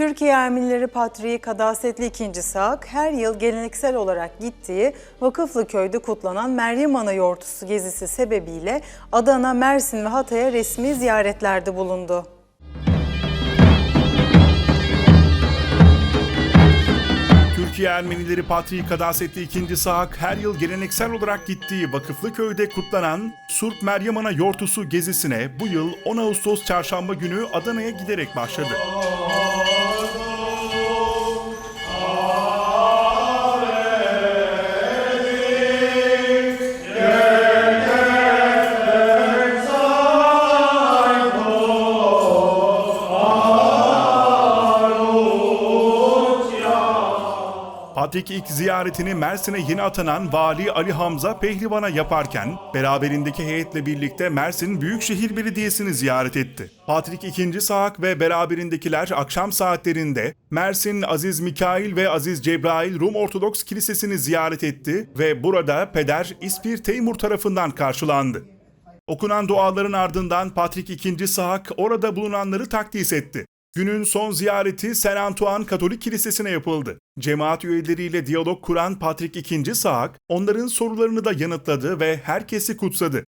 Türkiye Ermenileri Patriği Kadasetli II. Saak her yıl geleneksel olarak gittiği Vakıflı Köy'de kutlanan Meryem Ana Yortusu gezisi sebebiyle Adana, Mersin ve Hatay'a resmi ziyaretlerde bulundu. Türkiye Ermenileri Patriği Kadasetli II. Saak her yıl geleneksel olarak gittiği Vakıflı Köy'de kutlanan Surp Meryem Ana Yortusu gezisine bu yıl 10 Ağustos çarşamba günü Adana'ya giderek başladı. Patrik ilk ziyaretini Mersin'e yeni atanan Vali Ali Hamza Pehlivan'a yaparken beraberindeki heyetle birlikte Mersin Büyükşehir Belediyesi'ni ziyaret etti. Patrik II. Saak ve beraberindekiler akşam saatlerinde Mersin Aziz Mikail ve Aziz Cebrail Rum Ortodoks Kilisesi'ni ziyaret etti ve burada Peder İspir Teymur tarafından karşılandı. Okunan duaların ardından Patrik II. Saak orada bulunanları takdis etti. Günün son ziyareti Saint Antoine Katolik Kilisesi'ne yapıldı. Cemaat üyeleriyle diyalog kuran Patrik II. Saak, onların sorularını da yanıtladı ve herkesi kutsadı.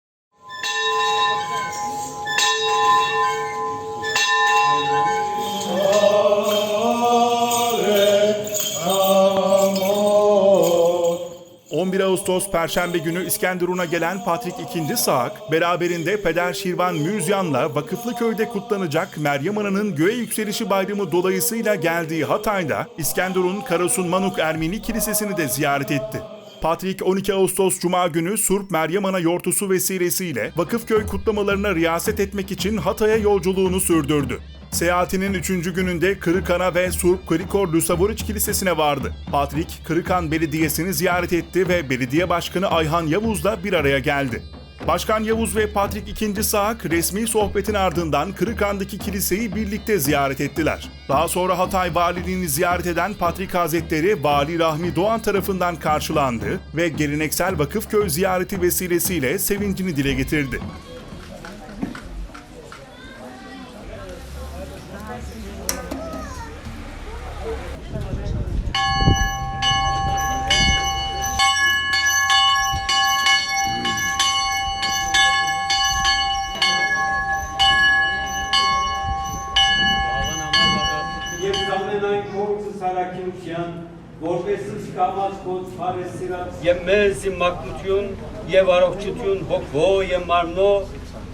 Ağustos Perşembe günü İskenderun'a gelen Patrik II. Saak, beraberinde Peder Şirvan Müzyan'la Vakıflı Köy'de kutlanacak Meryem Ana'nın göğe yükselişi bayramı dolayısıyla geldiği Hatay'da İskenderun Karasun Manuk Ermeni Kilisesi'ni de ziyaret etti. Patrik 12 Ağustos Cuma günü Surp Meryem Ana yortusu vesilesiyle Vakıfköy kutlamalarına riyaset etmek için Hatay'a yolculuğunu sürdürdü. Seyahatinin 3. gününde Kırıkan'a ve Surp Krikor Lusavoriç Kilisesi'ne vardı. Patrik, Kırıkan Belediyesi'ni ziyaret etti ve belediye başkanı Ayhan Yavuz'la bir araya geldi. Başkan Yavuz ve Patrik II. Saak resmi sohbetin ardından Kırıkan'daki kiliseyi birlikte ziyaret ettiler. Daha sonra Hatay Valiliğini ziyaret eden Patrik Hazretleri Vali Rahmi Doğan tarafından karşılandı ve geleneksel Vakıfköy ziyareti vesilesiyle sevincini dile getirdi. կամած կոց փարեսիրած եւ մեզ մակնություն եւ առողջություն հոգվո եւ մարմնո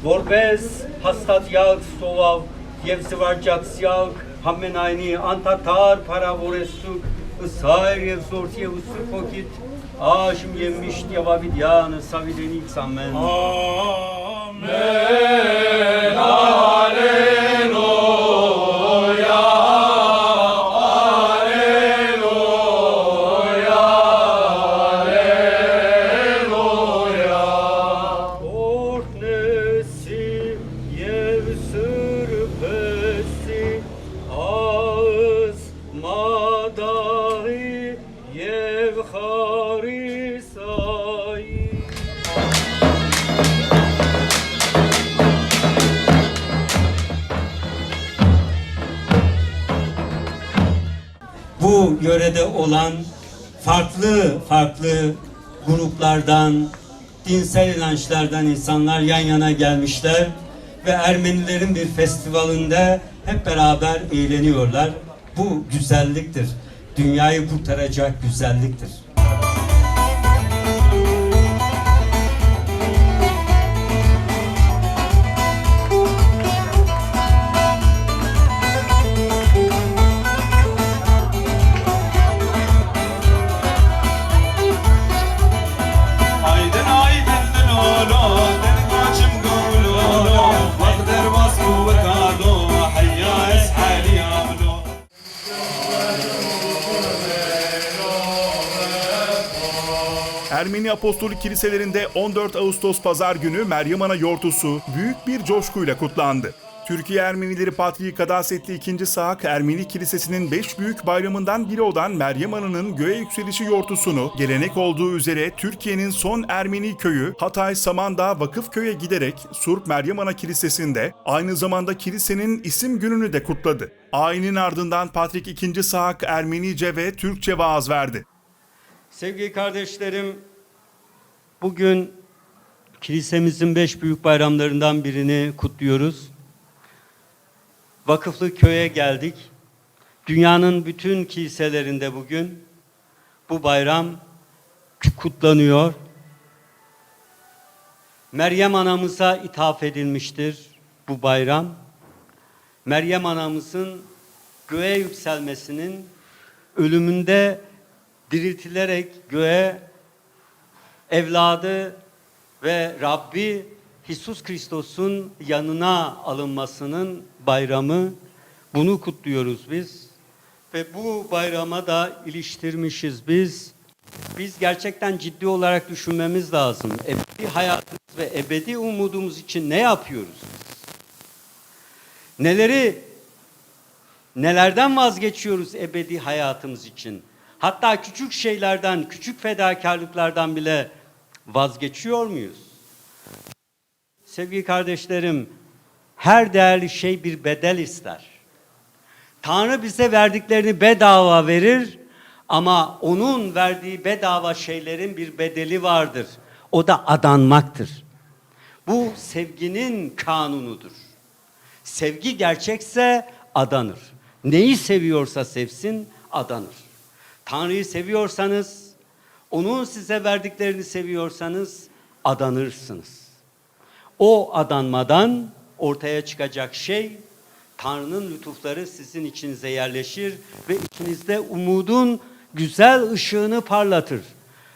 որպես հաստատյալ սովավ եւ զվարճացյալ համենայնի անդադար փարավորեսուկ ըսայր եւ զորց եւ ուսուր փոքիտ աշմ եւ միշտ եւ ավիդյանը սավիդենից ամեն Օրհնեսի yörede olan farklı farklı gruplardan, dinsel inançlardan insanlar yan yana gelmişler ve Ermenilerin bir festivalinde hep beraber eğleniyorlar. Bu güzelliktir. Dünyayı kurtaracak güzelliktir. Ermeni Apostolik Kiliselerinde 14 Ağustos Pazar günü Meryem Ana yortusu büyük bir coşkuyla kutlandı. Türkiye Ermenileri Patriği Kadasetli 2. Saak Ermeni Kilisesi'nin beş büyük bayramından biri olan Meryem Ana'nın göğe yükselişi yortusunu gelenek olduğu üzere Türkiye'nin son Ermeni köyü Hatay Samandağ Vakıfköy'e giderek Surp Meryem Ana Kilisesi'nde aynı zamanda kilisenin isim gününü de kutladı. Ayinin ardından Patrik 2. Saak Ermenice ve Türkçe vaaz verdi. Sevgili kardeşlerim, bugün kilisemizin beş büyük bayramlarından birini kutluyoruz. Vakıflı köye geldik. Dünyanın bütün kiliselerinde bugün bu bayram kutlanıyor. Meryem anamıza ithaf edilmiştir bu bayram. Meryem anamızın göğe yükselmesinin ölümünde diriltilerek göğe evladı ve Rabbi İsus Kristos'un yanına alınmasının bayramı bunu kutluyoruz biz. Ve bu bayrama da iliştirmişiz biz. Biz gerçekten ciddi olarak düşünmemiz lazım. Ebedi hayatımız ve ebedi umudumuz için ne yapıyoruz? Neleri Nelerden vazgeçiyoruz ebedi hayatımız için? Hatta küçük şeylerden, küçük fedakarlıklardan bile vazgeçiyor muyuz? Sevgili kardeşlerim, her değerli şey bir bedel ister. Tanrı bize verdiklerini bedava verir ama onun verdiği bedava şeylerin bir bedeli vardır. O da adanmaktır. Bu sevginin kanunudur. Sevgi gerçekse adanır. Neyi seviyorsa sevsin, adanır. Tanrı'yı seviyorsanız, onun size verdiklerini seviyorsanız adanırsınız. O adanmadan ortaya çıkacak şey Tanrı'nın lütufları sizin içinize yerleşir ve içinizde umudun güzel ışığını parlatır.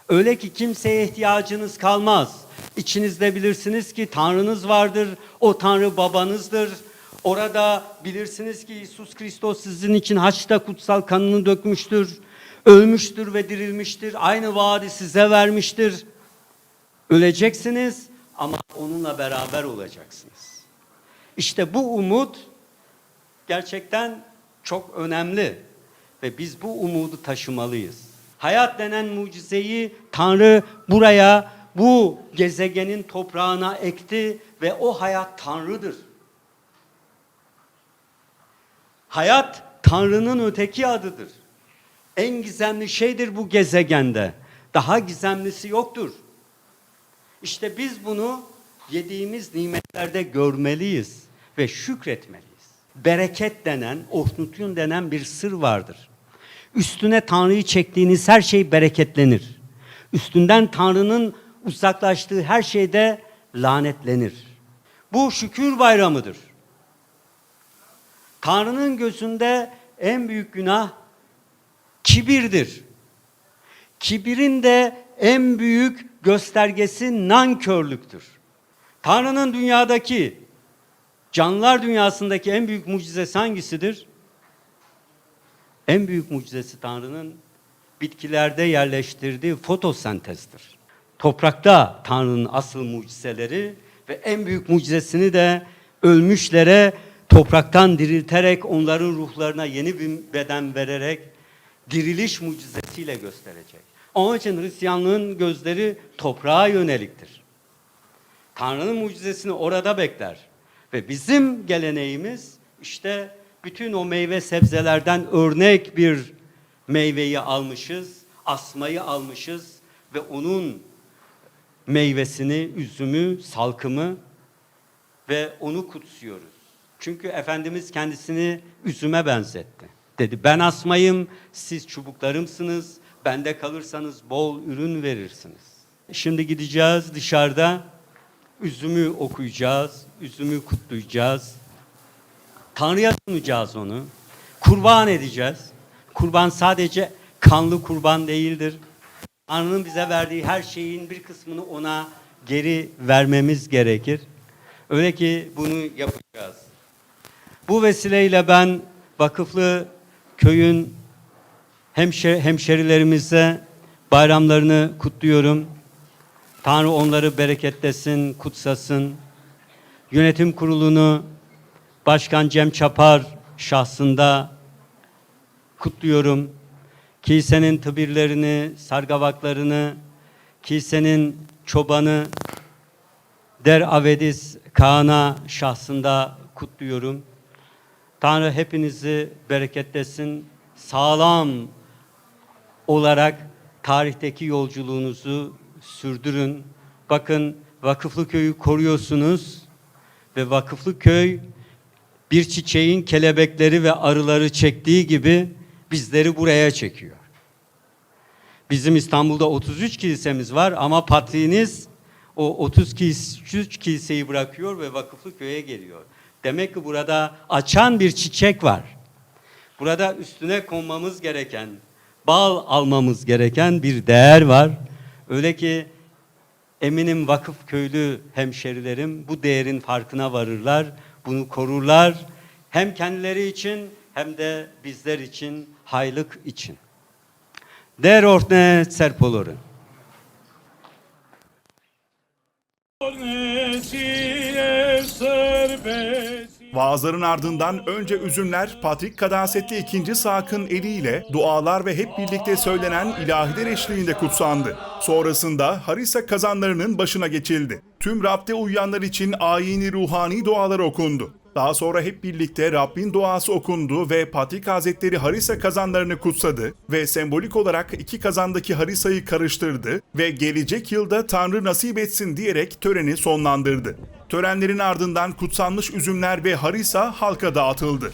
Öyle ki kimseye ihtiyacınız kalmaz. İçinizde bilirsiniz ki Tanrınız vardır. O Tanrı babanızdır. Orada bilirsiniz ki İsus Kristos sizin için haçta kutsal kanını dökmüştür. Ölmüştür ve dirilmiştir. Aynı vaadi size vermiştir. Öleceksiniz ama onunla beraber olacaksınız. İşte bu umut gerçekten çok önemli ve biz bu umudu taşımalıyız. Hayat denen mucizeyi Tanrı buraya, bu gezegenin toprağına ekti ve o hayat Tanrı'dır. Hayat Tanrı'nın öteki adıdır. En gizemli şeydir bu gezegende. Daha gizemlisi yoktur. İşte biz bunu yediğimiz nimetlerde görmeliyiz ve şükretmeliyiz. Bereket denen, ohnutun denen bir sır vardır. Üstüne Tanrı'yı çektiğiniz her şey bereketlenir. Üstünden Tanrı'nın uzaklaştığı her şeyde lanetlenir. Bu şükür bayramıdır. Tanrı'nın gözünde en büyük günah kibirdir. Kibirin de en büyük göstergesi nankörlüktür. Tanrı'nın dünyadaki, canlılar dünyasındaki en büyük mucizesi hangisidir? En büyük mucizesi Tanrı'nın bitkilerde yerleştirdiği fotosentezdir. Toprakta Tanrı'nın asıl mucizeleri ve en büyük mucizesini de ölmüşlere topraktan dirilterek onların ruhlarına yeni bir beden vererek diriliş mucizesiyle gösterecek. Onun için Hristiyanlığın gözleri toprağa yöneliktir. Tanrı'nın mucizesini orada bekler. Ve bizim geleneğimiz işte bütün o meyve sebzelerden örnek bir meyveyi almışız, asmayı almışız ve onun meyvesini, üzümü, salkımı ve onu kutsuyoruz. Çünkü Efendimiz kendisini üzüme benzetti. Dedi ben asmayım, siz çubuklarımsınız, bende kalırsanız bol ürün verirsiniz. Şimdi gideceğiz dışarıda, üzümü okuyacağız, üzümü kutlayacağız. Tanrı'ya sunacağız onu. Kurban edeceğiz. Kurban sadece kanlı kurban değildir. Tanrı'nın bize verdiği her şeyin bir kısmını ona geri vermemiz gerekir. Öyle ki bunu yapacağız. Bu vesileyle ben vakıflı köyün hemşer, hemşerilerimize bayramlarını kutluyorum. Tanrı onları bereketlesin, kutsasın. Yönetim kurulunu Başkan Cem Çapar şahsında kutluyorum. Kilisenin tıbirlerini, sargavaklarını, kilisenin çobanı Der Avedis Kaan'a şahsında kutluyorum. Tanrı hepinizi bereketlesin. Sağlam olarak tarihteki yolculuğunuzu sürdürün. Bakın Vakıflı Köyü koruyorsunuz ve Vakıflı Köy bir çiçeğin kelebekleri ve arıları çektiği gibi bizleri buraya çekiyor. Bizim İstanbul'da 33 kilisemiz var ama patriğiniz o 33 kiliseyi bırakıyor ve Vakıflı Köy'e geliyor. Demek ki burada açan bir çiçek var. Burada üstüne konmamız gereken, bal almamız gereken bir değer var. Öyle ki eminim vakıf köylü hemşerilerim bu değerin farkına varırlar, bunu korurlar. Hem kendileri için hem de bizler için, haylık için. Der ortne serpoloru. Vaazların ardından önce üzümler Patrik Kadasetli ikinci Sak'ın eliyle dualar ve hep birlikte söylenen ilahiler eşliğinde kutsandı. Sonrasında Harisa kazanlarının başına geçildi. Tüm Rab'de uyuyanlar için ayini ruhani dualar okundu. Daha sonra hep birlikte Rabbin duası okundu ve Patrik Hazretleri Harisa kazanlarını kutsadı ve sembolik olarak iki kazandaki Harisa'yı karıştırdı ve gelecek yılda Tanrı nasip etsin diyerek töreni sonlandırdı. Törenlerin ardından kutsanmış üzümler ve Harisa halka dağıtıldı.